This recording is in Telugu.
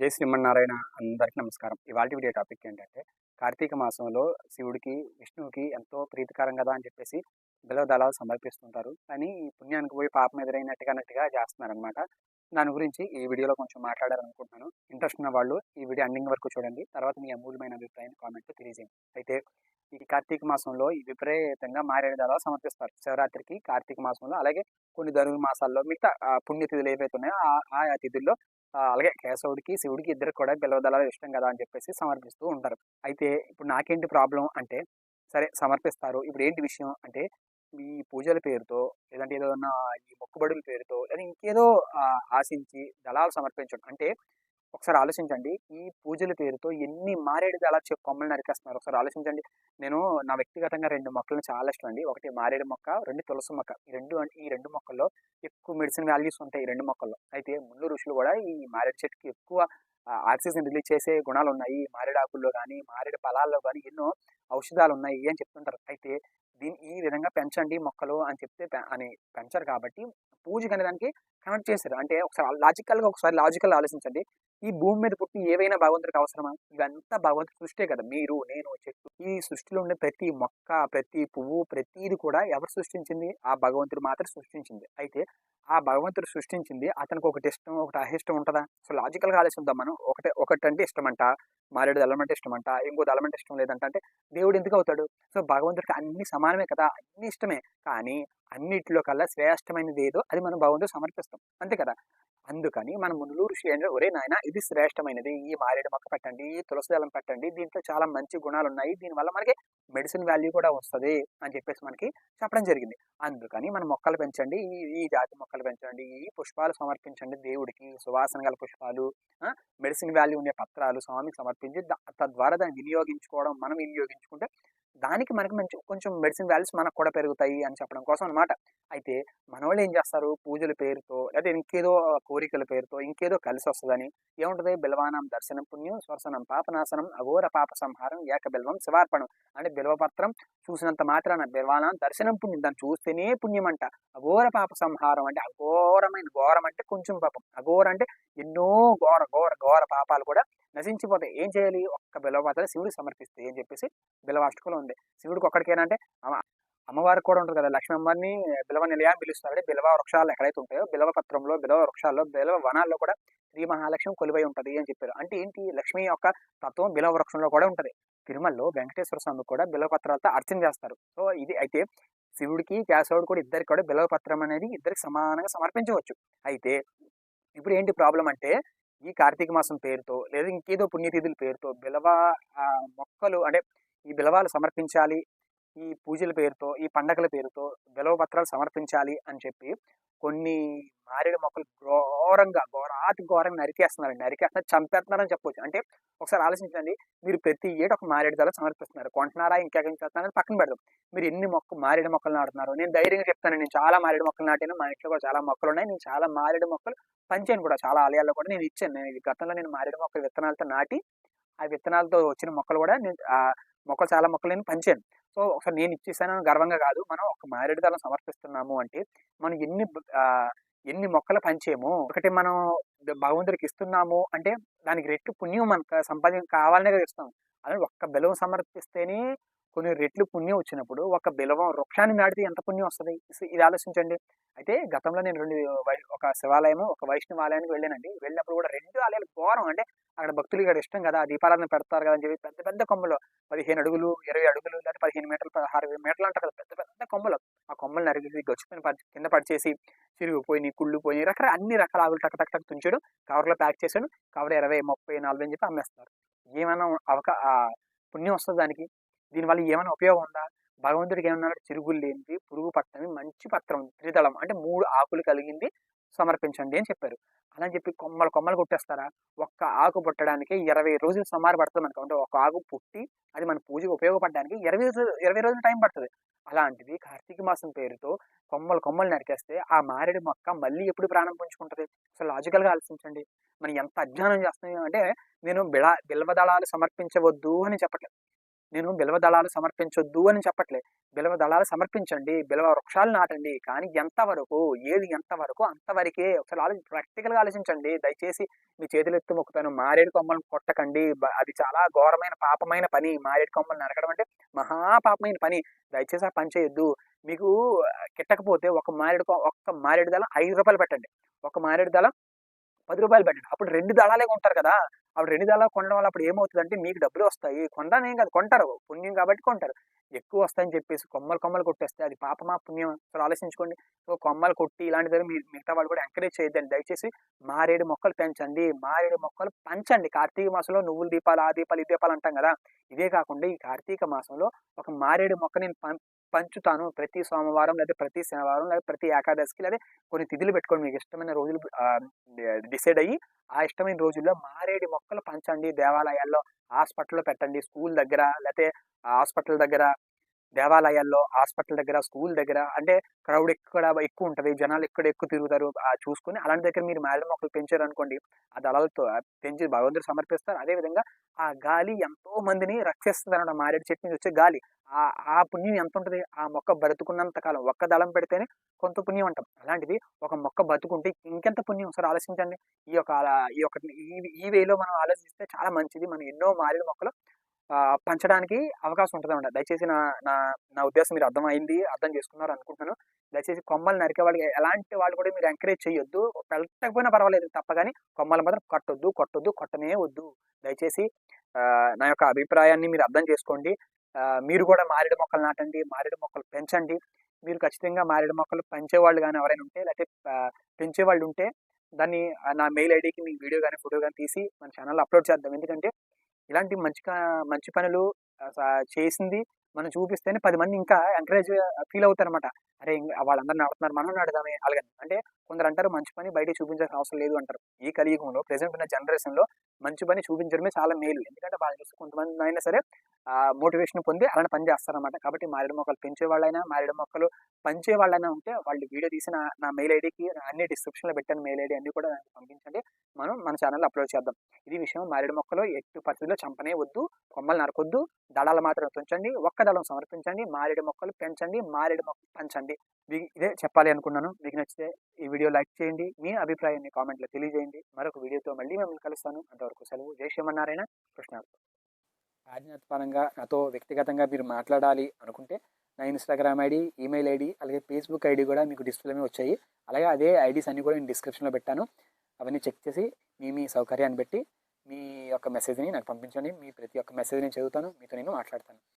జై శ్రీమన్నారాయణ అందరికీ నమస్కారం. ఇవాళ వీడియో టాపిక్ ఏంటంటే కార్తీక మాసంలో శివుడికి విష్ణువుకి ఎంతో ప్రీతికరం కదా అని చెప్పేసి బిలవ దళాలు సమర్పిస్తుంటారు. కానీ ఈ పుణ్యానికి పోయి పాపం ఎదురైనట్టుగా అన్నట్టుగా చేస్తున్నారు అనమాట దాని గురించి ఈ వీడియోలో కొంచెం మాట్లాడాలనుకుంటున్నాను. ఇంట్రెస్ట్ ఉన్న వాళ్ళు ఈ వీడియో ఎండింగ్ వరకు చూడండి. తర్వాత మీ అమూల్యమైన అభిప్రాయం కామెంట్ తెలియజేయండి. అయితే ఈ కార్తీక మాసంలో విపరీతంగా మారేడు దళాలు సమర్పిస్తారు. శివరాత్రికి కార్తీక మాసంలో. అలాగే కొన్ని ధనుర్ మాసాల్లో మిగతా పుణ్యతిథులు ఏవైతే ఉన్నాయో ఆ- తిథుల్లో అలాగే కేశవుడికి శివుడికి ఇద్దరు కూడా బిలవదళాలు ఇష్టం కదా అని చెప్పేసి సమర్పిస్తూ ఉంటారు. అయితే ఇప్పుడు నాకేంటి ప్రాబ్లం అంటే సరే సమర్పిస్తారు. ఇప్పుడు ఏంటి విషయం అంటే ఈ పూజల పేరుతో లేదంటే ఏదో ఉన్న ఈ మొక్కుబడుల పేరుతో లేదా ఇంకేదో ఆశించి దళాలు సమర్పించడం. అంటే ఒకసారి ఆలోచించండి. ఈ పూజల పేరుతో ఎన్ని మారేడు దళాలు చెప్పు కొమ్మలు నరికేస్తున్నారు. ఒకసారి ఆలోచించండి. నేను నా వ్యక్తిగతంగా రెండు మొక్కలను చాలా ఇష్టం అండి. ఒకటి మారేడు మొక్క రెండు తులసి మొక్క. ఈ రెండు ఈ రెండు మొక్కల్లో ఎక్కువ మెడిసిన్ వాల్యూస్ ఉంటాయి ఈ రెండు మొక్కల్లో. అయితే ముందు ఋషులు కూడా ఈ మారేడు చెట్టుకి ఎక్కువ ఆక్సిజన్ రిలీజ్ చేసే గుణాలు ఉన్నాయి. ఈ మారేడు ఆకుల్లో కానీ మారేడు ఫలాల్లో కానీ ఎన్నో ఔషధాలు ఉన్నాయి అని చెప్తుంటారు. అయితే దీన్ని ఈ విధంగా పెంచండి మొక్కలు అని చెప్తే అని పెంచరు కాబట్టి పూజకి అనే దానికి కనెక్ట్ చేశారు. అంటే ఒకసారి లాజికల్గా ఒకసారి లాజికల్ ఆలోచించండి. ఈ భూమి మీద పుట్టి ఏవైనా భగవంతుడికి అవసరమా? ఇవంతా భగవంతుడి సృష్టే కదా. మీరు నేను చెట్టు. ఈ సృష్టిలో ఉండే ప్రతి మొక్క ప్రతి పువ్వు ప్రతిది కూడా ఎవరు సృష్టించింది? ఆ భగవంతుడు మాత్రం సృష్టించింది. అయితే ఆ భగవంతుడు సృష్టించింది అతనికి ఒకటి ఇష్టం ఒకటి అహిష్టం ఉంటుందా? సో లాజికల్గా ఆలోచిద్దాం మనం. ఒకటే ఒకటి అంటే ఇష్టం అంట మారేడు దళమంటే ఇష్టమంట ఇష్టం అంట ఇంకో దళమంటే ఇష్టం లేదంట అంటే దేవుడు ఎందుకు అవుతాడు? సో భగవంతుడికి అన్ని సమానమే కదా! అన్ని ఇష్టమే. కానీ అన్నిటిలో కల్లా శ్రేష్టమైనది ఏదో అది మనం భగవంతుడు సమర్పిస్తాం. అంతే కదా! అందుకని మన మునులు ఋషి అంటే ఒరే నాయన ఇది శ్రేష్టమైనది. ఈ మారేడు మొక్క పెట్టండి ఈ తులసి దళం పెట్టండి. దీంట్లో చాలా మంచి గుణాలు ఉన్నాయి దీనివల్ల మనకి మెడిసిన్ వాల్యూ కూడా వస్తుంది అని చెప్పేసి మనకి చెప్పడం జరిగింది. అందుకని మనం మొక్కలు పెంచండి. ఈ ఈ జాతి మొక్కలు పెంచండి. ఈ పుష్పాలు సమర్పించండి దేవుడికి. సువాసన గల పుష్పాలు మెడిసిన్ వాల్యూ ఉండే పత్రాలు స్వామికి సమర్పించి దా- తద్వారా దాన్ని వినియోగించుకోవడం మనం వినియోగించుకుంటే దానికి మనకి మంచి కొంచెం మెడిసిన్ వాల్యూస్ మనకు కూడా పెరుగుతాయి అని చెప్పడం కోసం అనమాట అయితే మనవాళ్ళు ఏం చేస్తారు? పూజల పేరుతో లేదా ఇంకేదో కోరికల పేరుతో ఇంకేదో కలిసి వస్తుందని ఏముంటది? బిల్వానం దర్శనం పుణ్యం స్వర్శనం పాపనాశనం అఘోర పాప సంహారం ఏక బిల్వం శివార్పణం అంటే బిల్వపత్రం చూసినంత మాత్రాన బిల్వానం దర్శనం పుణ్యం. దాన్ని చూస్తేనే పుణ్యం అంట అఘోర పాప సంహారం అంటే అఘోరమైన ఘోరం అంటే కొంచెం పాపం. అఘోర అంటే ఎన్నో ఘోర ఘోర ఘోర పాపాలు కూడా నశించిపోతాయి. ఏం చేయాలి? ఒక్క బిలవపాత్ర శివుడికి సమర్పిస్తే అని చెప్పేసి బిలవాష్టకులు ఉంది. శివుడికి ఒక్కడికేనంటే అమ్మ- అమ్మవారికి కూడా ఉంటుంది కదా లక్ష్మీ అమ్మవారిని బిలవ నిలయ అని పిలుస్తారు బిలవ వృక్షాలు ఎక్కడైతే ఉంటాయో బిలవ పత్రంలో బిలవ వృక్షాల్లో బిలవ వనాల్లో కూడా శ్రీ మహాలక్ష్మి కొలువై ఉంటుంది అని చెప్పారు. అంటే ఏంటి? లక్ష్మి యొక్క తత్వం బిలవ వృక్షంలో కూడా ఉంటుంది. తిరుమలలో వెంకటేశ్వర స్వామి కూడా బిలవ పత్రాలతో అర్చన చేస్తారు. సో ఇది అయితే శివుడికి కేశవుడు కూడా ఇద్దరికి కూడా బిలవ పత్రం అనేది ఇద్దరికి సమానంగా సమర్పించవచ్చు. అయితే ఇప్పుడు ఏంటి ప్రాబ్లం అంటే ఈ కార్తీక మాసం పేరుతో లేదా ఇంకేదో పుణ్యతిథుల పేరుతో బిలవ మొక్కలు అంటే ఈ బిలవాలు సమర్పించాలి ఈ పూజల పేరుతో ఈ పండగల పేరుతో బిలవ పత్రాలు సమర్పించాలి అని చెప్పి కొన్ని మారేడు మొక్కలు ఘోరంగా ఘోరాతి ఘోరంగా నరికేస్తున్నారు నరికేస్తున్నారు చంపేస్తున్నారని చెప్పొచ్చు. అంటే ఒకసారి ఆలోచించండి. మీరు ప్రతి ఏడు ఒక మారేడు దళ సమర్పిస్తున్నారు. కొంటున్నారా ఇంకెక్కడికి చేస్తున్నారని పక్కన పెడదాం. మీరు ఎన్ని మొక్క మారేడు మొక్కలు నాటుతున్నారు? నేను ధైర్యంగా చెప్తాను నేను చాలా మారేడు మొక్కలు నాటాను. మా ఇంట్లో కూడా చాలా మొక్కలు ఉన్నాయి నేను చాలా మారేడు మొక్కలు పంచాను కూడా. చాలా ఆలయాల్లో కూడా నేను ఇచ్చాను. నేను గతంలో నేను మారేడు మొక్కలు విత్తనాలతో నాటి ఆ విత్తనాలతో వచ్చిన మొక్కలు కూడా నేను మొక్కలు చాలా మొక్కలు నేను పంచాను సో ఒకసారి నేను ఇచ్చేసానని గర్వంగా కాదు. మనం ఒక మారేడు దళం సమర్పిస్తున్నాము అంటే మనం ఎన్ని ఎన్ని మొక్కలు పంచేమో ఒకటి మనం భగవంతుడికి ఇస్తున్నాము అంటే దానికి రెట్టు పుణ్యం మనకు సంపాదన కావాలనే కదా ఇస్తాం అదే ఒక్క బెలవం సమర్పిస్తేనే కొన్ని రెట్లు పుణ్యం వచ్చినప్పుడు ఒక బిలవం వృక్షాన్ని నాటితే ఎంత పుణ్యం వస్తుంది? ఇది ఆలోచించండి. అయితే గతంలో నేను రెండు వై- ఒక శివాలయము ఒక వైష్ణవ ఆలయానికి వెళ్ళానండి. వెళ్ళినప్పుడు కూడా రెండు ఆలయాలు ఘోరం. అంటే అక్కడ భక్తులు ఇక్కడ ఇష్టం కదా దీపారాధన పెడతారు కదా అని చెప్పి పెద్ద పెద్ద కొమ్మలు పదిహేను అడుగులు ఇరవై అడుగులు లేదా పదిహేను మీటర్లు పదహారు మీటర్లు అంటారు కదా పెద్ద పెద్ద కొమ్మలు. ఆ కొమ్మలు నరికేసి గచ్చుకొని పడి కింద పడిచేసి చిరిగిపోయి కుళ్ళు పోయి రకరకాల అన్ని రకాల ఆవులు టక్ టక్ టక్ తుంచాడు. కవర్లో ప్యాక్ చేశాడు. కవర్ ఇరవై ముప్పై నాలుగు అని చెప్పి అమ్మేస్తారు. ఏమైనా అవకా పుణ్యం వస్తుంది దానికి? దీనివల్ల ఏమైనా ఉపయోగం ఉందా? భగవంతుడికి ఏమన్నాడు చిరుగులు లేనిది పురుగు పట్టని మంచి పత్రం త్రిదళం అంటే మూడు ఆకులు కలిగింది సమర్పించండి అని చెప్పారు. అలా అని చెప్పి కొమ్మలు కొమ్మలు కొట్టేస్తారా? ఒక్క ఆకు పుట్టడానికి ఇరవై రోజులు సుమారు పడుతుంది మనకు అంటే ఒక ఆకు పుట్టి అది మన పూజకు ఉపయోగపడడానికి ఇరవై రోజులు ఇరవై రోజులు టైం పడుతుంది. అలాంటిది కార్తీక మాసం పేరుతో కొమ్మలు కొమ్మలు నరికేస్తే ఆ మారేడు మొక్క మళ్ళీ ఎప్పుడు ప్రాణం పుంజుకుంటుంది? అసలు లాజికల్గా ఆలోచించండి. మనం ఎంత అధ్యయనం చేస్తున్నాం అంటే నేను బిళ బిల్వదళాలు సమర్పించవద్దు అని చెప్పట్లేదు. నేను బిలవ దళాలు సమర్పించొద్దు అని చెప్పట్లే. బిలవ దళాలు సమర్పించండి బిలవ వృక్షాలు నాటండి. కానీ ఎంతవరకు ఏది ఎంతవరకు అంతవరకే ఒకసారి ఆలోచి ప్రాక్టికల్గా ఆలోచించండి. దయచేసి మీ చేతులు ఎత్తు మొక్కుతాను. మారేడు కొమ్మలను కొట్టకండి. అది చాలా ఘోరమైన పాపమైన పని. మారేడు కొమ్మలు నరకడం అంటే మహాపాపమైన పని. దయచేసి ఆ పని చేయొద్దు. మీకు కిట్టకపోతే ఒక మారేడు ఒక్క మారేడు దళం ఐదు రూపాయలు పెట్టండి. ఒక మారేడు దళం పది రూపాయలు పెట్టండి. అప్పుడు రెండు దళాలే కొంటారు కదా. అప్పుడు రెండు దళాలు కొనడం వల్ల అప్పుడు ఏమవుతుందంటే మీకు డబ్బులు వస్తాయి. కొంటాను ఏం కాదు కొంటారు. పుణ్యం కాబట్టి కొంటారు. ఎక్కువ వస్తాయని చెప్పేసి కొమ్మలు కొమ్మలు కొట్టేస్తే అది పాపమా పుణ్యం. అసలు ఆలోచించుకోండి. సో కొమ్మలు కొట్టి ఇలాంటి దగ్గర మీరు మిగతా వాళ్ళు కూడా ఎంకరేజ్ చేయొద్దండి. దయచేసి మారేడు మొక్కలు పెంచండి. మారేడు మొక్కలు పంచండి. కార్తీక మాసంలో నువ్వుల దీపాలు ఆ దీపాలు ఈ దీపాలు అంటాం కదా. ఇదే కాకుండా ఈ కార్తీక మాసంలో ఒక మారేడు మొక్క నేను పం- పంచుతాను ప్రతి సోమవారం లేదా ప్రతి శనివారం లేదా ప్రతి ఏకాదశికి లేదా కొన్ని తిథులు పెట్టుకోండి మీకు ఇష్టమైన రోజులు డిసైడ్ అయ్యి ఆ ఇష్టమైన రోజుల్లో మారేడు మొక్కలు పంచండి. దేవాలయాల్లో హాస్పిటల్లో పెట్టండి. స్కూల్ దగ్గర లేకపోతే హాస్పిటల్ దగ్గర దేవాలయాల్లో హాస్పిటల్ దగ్గర స్కూల్ దగ్గర అంటే క్రౌడ్ ఎక్కడ ఎక్కువ ఉంటుంది జనాలు ఎక్కడ ఎక్కువ తిరుగుతారు ఆ చూసుకొని అలాంటి దగ్గర మీరు మారేడు మొక్కలు పెంచారు అనుకోండి ఆ దళాలతో పెంచి భగవంతుడు సమర్పిస్తారు. అదేవిధంగా ఆ గాలి ఎంతో మందిని రక్షిస్తుంది అనమాట మారేడు చెట్టు నుంచి వచ్చే గాలి. ఆ ఆ పుణ్యం ఎంత ఉంటుంది? ఆ మొక్క బ్రతుకున్నంత కాలం ఒక్క దళం పెడితేనే కొంత పుణ్యం అంటాం. అలాంటిది ఒక మొక్క బతుకుంటే ఇంకెంత పుణ్యం? ఒకసారి ఆలోచించండి. ఈ యొక్క ఈ యొక్క ఈ- ఈ వేలో మనం ఆలోచిస్తే చాలా మంచిది. మనం ఎన్నో మారేడు మొక్కలు పంచడానికి అవకాశం ఉంటుందన్నమాట దయచేసి నా నా నా ఉద్దేశం మీరు అర్థమైంది అర్థం చేసుకున్నారు అనుకుంటున్నాను. దయచేసి కొమ్మలు నరికే వాళ్ళకి ఎలాంటి వాళ్ళు కూడా మీరు ఎంకరేజ్ చేయొద్దు పెట్టకపోయినా పర్వాలేదు తప్ప కానీ కొమ్మలు మాత్రం కట్టొద్దు కొట్టొద్దు కొట్టనే వద్దు. దయచేసి నా యొక్క అభిప్రాయాన్ని మీరు అర్థం చేసుకోండి. మీరు కూడా మారేడు మొక్కలు నాటండి మారేడు మొక్కలు పెంచండి. మీరు ఖచ్చితంగా మారేడు మొక్కలు పెంచేవాళ్ళు కానీ ఎవరైనా ఉంటే లేకపోతే పెంచే పెంచేవాళ్ళు ఉంటే దాన్ని నా మెయిల్ ఐడికి మీ వీడియో కానీ ఫోటో కానీ తీసి మన ఛానల్లో అప్లోడ్ చేద్దాం. ఎందుకంటే ఇలాంటి మంచి మంచి పనులు చేసింది మనం చూపిస్తేనే పది మంది ఇంకా ఎంకరేజ్ ఫీల్ అవుతారు అనమాట అరే వాళ్ళందరూ నడుతున్నారు మనం నడదామే అలాగని అంటే కొందరు అంటారు మంచి పని బయట చూపించాల్సిన అవసరం లేదు అంటారు. ఈ కలియుగంలో ప్రజెంట్ ఉన్న జనరేషన్లో మంచి పని చూపించడమే చాలా మేలు. ఎందుకంటే వాళ్ళు చూసి కొంతమంది అయినా సరే మోటివేషన్ పొంది అలా పని చేస్తారన్నమాట. కాబట్టి మారేడు మొక్కలు పెంచే వాళ్ళైనా మారేడు మొక్కలు పంచే వాళ్ళైనా ఉంటే వాళ్ళు వీడియో తీసిన నా మెయిల్ ఐడికి అన్ని డిస్క్రిప్షన్లో పెట్టాను మెయిల్ ఐడి అన్ని కూడా నాకు పంపించండి. మనం మన ఛానల్లో అప్లోడ్ చేద్దాం. ఇది విషయం మారేడు మొక్కలు ఎట్టి పరిస్థితుల్లో చంపనే వద్దు కొమ్మలు నరకొద్దు దళాలు మాత్రం తుంచండి ఒక్క దళం సమర్పించండి మారేడు మొక్కలు పెంచండి మారేడు మొక్కలు పంచండి. మీ- ఇదే చెప్పాలి అనుకున్నాను. మీకు నచ్చితే ఈ వీడియో లైక్ చేయండి మీ అభిప్రాయాన్ని కామెంట్లో తెలియజేయండి. మరొక వీడియోతో మళ్ళీ మిమ్మల్ని కలుస్తాను. అంతవరకు సెలవు. జై శ్రీమన్నారాయణ కృష్ణ పరంగా నాతో వ్యక్తిగతంగా మీరు మాట్లాడాలి అనుకుంటే నా ఇన్స్టాగ్రామ్ ఐడి ఈమెయిల్ ఐడి అలాగే ఫేస్బుక్ ఐడి కూడా మీకు డిస్ప్లే వచ్చాయి. అలాగే అదే ఐడీస్ అన్నీ కూడా నేను డిస్క్రిప్షన్లో పెట్టాను. అవన్నీ చెక్ చేసి మీ మీ సౌకర్యాన్ని బట్టి మీ యొక్క మెసేజ్ని నాకు పంపించండి. మీ ప్రతి ఒక్క మెసేజ్ నేను చదువుతాను. మీతో నేను మాట్లాడతాను.